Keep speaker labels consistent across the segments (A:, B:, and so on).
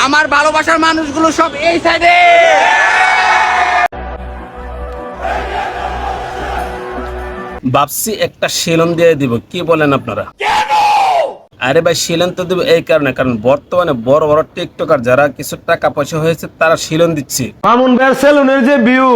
A: আমার ভালোবাসার মানুষগুলো সব এই সাইডে
B: ভাবছি একটা শিলন দিয়ে দিব কি বলেন আপনারা? আরে ভাই শিলন তো দেবে এই কারণে কারণ বর্তমানে বড় বড় টিকটকার যারা কিছু টাকা পয়সা হয়েছে তারা শিলন দিচ্ছে।
C: মামুন সেলুনের যে ভিউ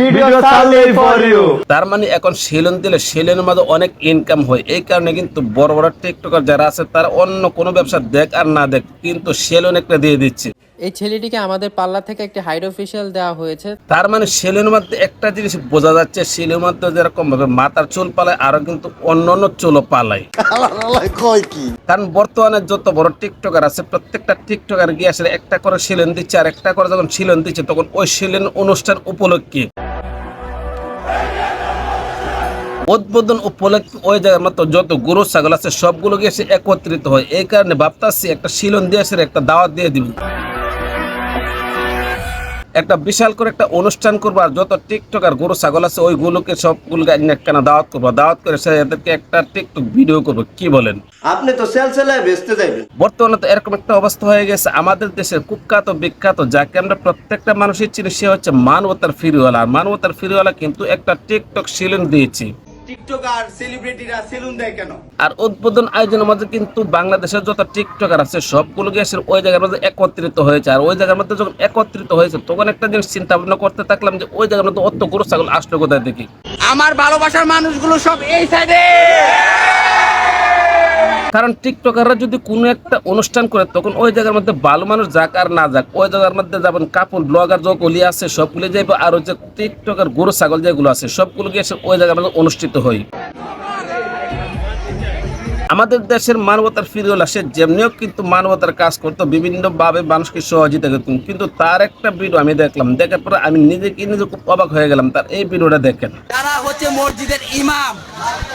C: ভিডিও চাললেই ফর ইউ
B: তার মানে এখন শিলন দিলে শিলনের মধ্যে অনেক ইনকাম হয়। এই কারণে কিন্তু বড় বড় টিকটকার যারা আছে তারা অন্য কোনো ব্যবসা দেখ আর না দেখ কিন্তু শিলন একটা দিয়ে দিচ্ছে।
D: এই ছেলেটিকে আমাদের পাল্লা থেকে একটি হাইড অফিসিয়াল দেওয়া হয়েছে।
B: তার মানে সেলুনের মধ্যে একটা জিনিস বোঝা যাচ্ছে সেলুনের মধ্যে যেরকম ভাবে মাথার চুল পালায় আরও কিন্তু অন্য অন্য চুলও পালায়। কারণ বর্তমানে যত বড় টিকটকার আছে প্রত্যেকটা টিকটকার গিয়ে আসলে একটা করে শিলেন দিচ্ছে আর একটা করে যখন শিলেন দিচ্ছে তখন ওই শিলেন অনুষ্ঠান উপলক্ষে। উদ্বোধন উপলক্ষে ওই জায়গার মতো যত গরু ছাগল আছে সবগুলো গিয়ে এসে একত্রিত হয়। এই কারণে ভাবতাছি একটা শিলন দিয়ে একটা দাওয়াত দিয়ে দিব। একটা বিশাল করে একটা অনুষ্ঠান করব আর যত টিকটক আর গরু ছাগল আছে ওইগুলোকে সবগুলোকে কেন দাওয়াত করব। দাওয়াত করে সে এদেরকে একটা টিকটক ভিডিও করব। কি বলেন?
E: আপনি তো বেচতে
B: বর্তমানে তো এরকম একটা অবস্থা হয়ে গেছে। আমাদের দেশের কুখ্যাত বিখ্যাত যাকে আমরা প্রত্যেকটা মানুষের চিনি সে হচ্ছে মানবতার ফিরিওয়ালা। আর মানবতার ফিরিওয়ালা কিন্তু একটা টিকটক শিলন দিয়েছি।
E: টিকটকার সেলিব্রিটিরা সেলুন দেয় কেন?
B: আর উদ্বোধন আয়োজনের মধ্যে কিন্তু বাংলাদেশের যত টিকটকার আছে সবগুলো গ্যাসের ওই জায়গার মধ্যে একত্রিত হয়েছে। আর ওই জায়গার মধ্যে যখন একত্রিত হয়েছে তখন একটা জিনিস চিন্তা ভাবনা করতে থাকলাম যে ওই জায়গার মধ্যে অত গরু ছাগল আসলো কোথায় দেখি?
A: আমার ভালোবাসার মানুষগুলো সব এই সাইডে
B: কারণ টিকটকাররা যদি কোনো একটা অনুষ্ঠান করে, তখন ওই জায়গার মধ্যে ভালো মানুষ যাক আর না যাক, ওই জায়গার মধ্যে যাবেন কাপড়, ব্লগার যতগুলি আছে সবগুলি যাইবে, আর ওই যে টিকটকার গরু, ছাগল যেগুলো আছে, সবগুলো গিয়ে ওই জায়গার মধ্যে অনুষ্ঠিত হয় আমাদের দেশের মানবতার ফিরিওলা, সে যেমনিও কিন্তু মানবতার কাজ করতো, বিভিন্নভাবে মানুষকে সহযোগিতা করত, কিন্তু তার একটা ভিডিও আমি দেখলাম, দেখার পরে আমি নিজেকে নিজে খুব অবাক হয়ে গেলাম, তার এই ভিডিওটা দেখেন।
A: তারা হচ্ছে মসজিদের ইমাম,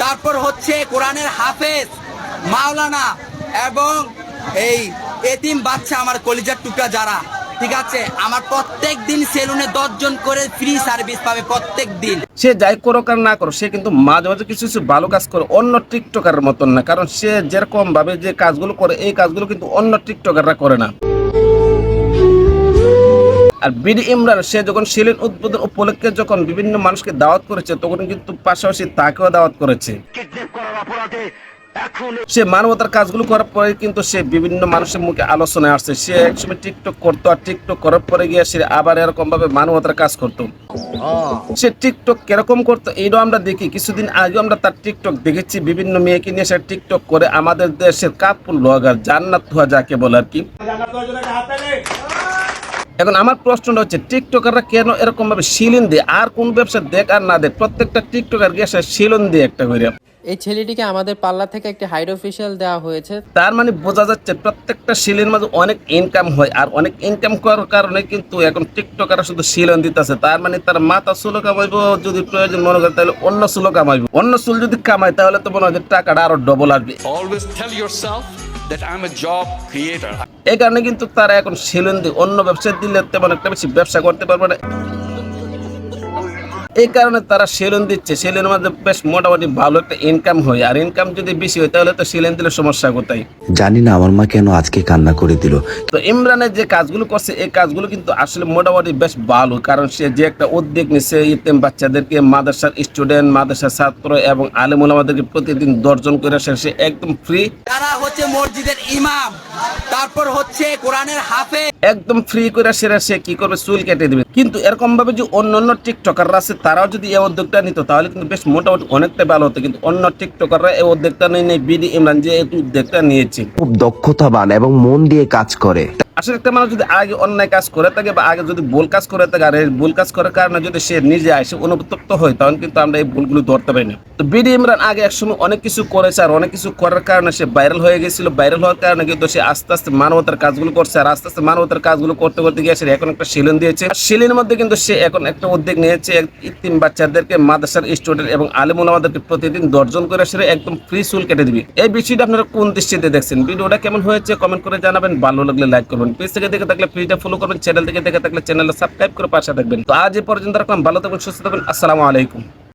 A: তারপর হচ্ছে কোরআনের হাফেজ। মাওলানা এবং এই এতিম বাচ্চা আমার কলিজার টুকরা যারা ঠিক আছে? আমার প্রত্যেক দিন সেলুনে দশজন করে ফ্রি সার্ভিস পাবে প্রত্যেক দিন।
B: সে যাই করুক আর না করো সে কিন্তু মাঝে মাঝে কিছু কিছু ভালো কাজ করে অন্য টিকটকারের মতন না কারণ সে যেরকম ভাবে যে কাজগুলো করে এই কাজগুলো কিন্তু অন্য টিকটকাররা করে না। আর বিডি ইমরান সে যখন শিলিন উদ্বোধন উপলক্ষে যখন বিভিন্ন মানুষকে দাওয়াত করেছে তখন কিন্তু পাশাপাশি তাকেও দাওয়াত করেছে। সে মানবতার কাজগুলো করার পরে কিন্তু সে বিভিন্ন মানুষের মুখে আলোচনায় আসছে। সে একসময় টিকটক করতো আর টিকটক করার পরে গিয়ে সে আবার এরকম ভাবে মানবতার কাজ করতো। সে টিকটক কীরকম করতো এইটাও আমরা দেখি। কিছুদিন আগে আমরা তার টিকটক দেখেছি। বিভিন্ন মেয়েকে নিয়ে সে টিকটক করে আমাদের দেশের কাপুর ব্লগার জান্নাত ধোয়া যাকে বলে আর কি। এখন আমার প্রশ্নটা হচ্ছে টিকটকাররা কেন এরকম ভাবে শিলিন দিয়ে? আর কোন ব্যবসা দেখ আর না দেখ, প্রত্যেকটা টিকটকার গিয়ে সে শিলন দিয়ে একটা করে।
D: এই ছেলেটিকে আমাদের পাল্লা থেকে একটি হাইড অফিসিয়াল দেওয়া হয়েছে।
B: তার মানে বোঝা যাচ্ছে প্রত্যেকটা শিলের মাঝে অনেক ইনকাম হয় আর অনেক ইনকাম করার কারণে কিন্তু এখন টিকটকাররা শুধু শিলন দিতেছে। তার মানে তার মাথা চুলো কামাইব যদি প্রয়োজন মনে করে তাহলে অন্য চুলো কামাইব। অন্য চুল যদি কামায় তাহলে তো মনে হয় যে টাকাটা আরও ডবল আসবে।
F: A job creator.
B: এই কারণে কিন্তু তারা এখন শিলন দিয়ে অন্য ব্যবসা দিলে তেমন একটা বেশি ব্যবসা করতে পারবে না। এই কারণে তারা সেলুন দিচ্ছে। সেলুনের মধ্যে বেশ মোটামুটি ভালো একটা ইনকাম হয়। আর ইনকাম যদি বেশি হয় তাহলে তো সেলুন দিলে সমস্যা কোথায়?
G: জানি না আমার মা কেন আজকে কান্না করে দিল?
B: তো ইমরানের যে কাজগুলো করছে এই কাজগুলো কিন্তু আসলে মোটামুটি বেশ ভালো। কারণ সে যে একটা উদ্যোগ নিচ্ছে ইতেম বাচ্চাদেরকে মাদ্রাসার স্টুডেন্ট মাদ্রাসার ছাত্র এবং আলেমুল আমাদেরকে প্রতিদিন দর্জন করে আসে সে একদম ফ্রি
A: তারা হচ্ছে মসজিদের ইমাম তারপর হচ্ছে কোরআনের হাফেজ।
B: একদম ফ্রি করে সেরা সে কি করবে? চুল কেটে দিবে। কিন্তু এরকম ভাবে যে অন্য অন্য টিকটকাররা আছে তারাও যদি এই উদ্যোগটা নিত তাহলে কিন্তু বেশ মোটামুটি অনেকটা ভালো হতো। কিন্তু অন্য টিকটকাররা এই উদ্যোগটা নেই নেই বিডি ইমরান যে এই উদ্যোগটা নিয়েছে।
G: খুব দক্ষতাবান এবং মন দিয়ে কাজ করে।
B: আসলে একটা মানুষ যদি আগে অন্যায় কাজ করে থাকে বা আগে যদি ভুল কাজ করে থাকে আর এই ভুল কাজ করার কারণে যদি সে নিজে আসে অনুতপ্ত হয় তখন কিন্তু আমরা এই ভুলগুলো ধরতে পারি না। তো বিডি ইমরান আগে একসময় অনেক কিছু করেছে আর অনেক কিছু করার কারণে সে ভাইরাল হয়ে গেছিল। ভাইরাল হওয়ার কারণে কিন্তু সে আস্তে আস্তে মানবতার কাজগুলো করছে আর আস্তে আস্তে মানবতার কাজগুলো করতে করতে গিয়ে সে এখন একটা শিলন দিয়েছে। শিলের মধ্যে কিন্তু সে এখন একটা উদ্যোগ নিয়েছে তিন বাচ্চাদেরকে মাদ্রাসার স্টুডেন্ট এবং আলিমুল আমাদেরকে প্রতিদিন দর্জন করে আসলে একদম ফ্রি চুল কেটে দিবি। এই বিষয়টা আপনারা কোন দৃষ্টিতে দেখছেন? ভিডিওটা কেমন হয়েছে কমেন্ট করে জানাবেন। ভালো লাগলে লাইক করবেন। পেজ থেকে দেখে থাকলে পেজটা ফলো করবেন। চ্যানেল থেকে দেখে থাকলে চ্যানেলটা সাবস্ক্রাইব করে পাশে থাকবেন। তো আজ এই পর্যন্ত রাখলাম। ভালো থাকবেন, সুস্থ থাকবেন। আসসালামু আলাইকুম।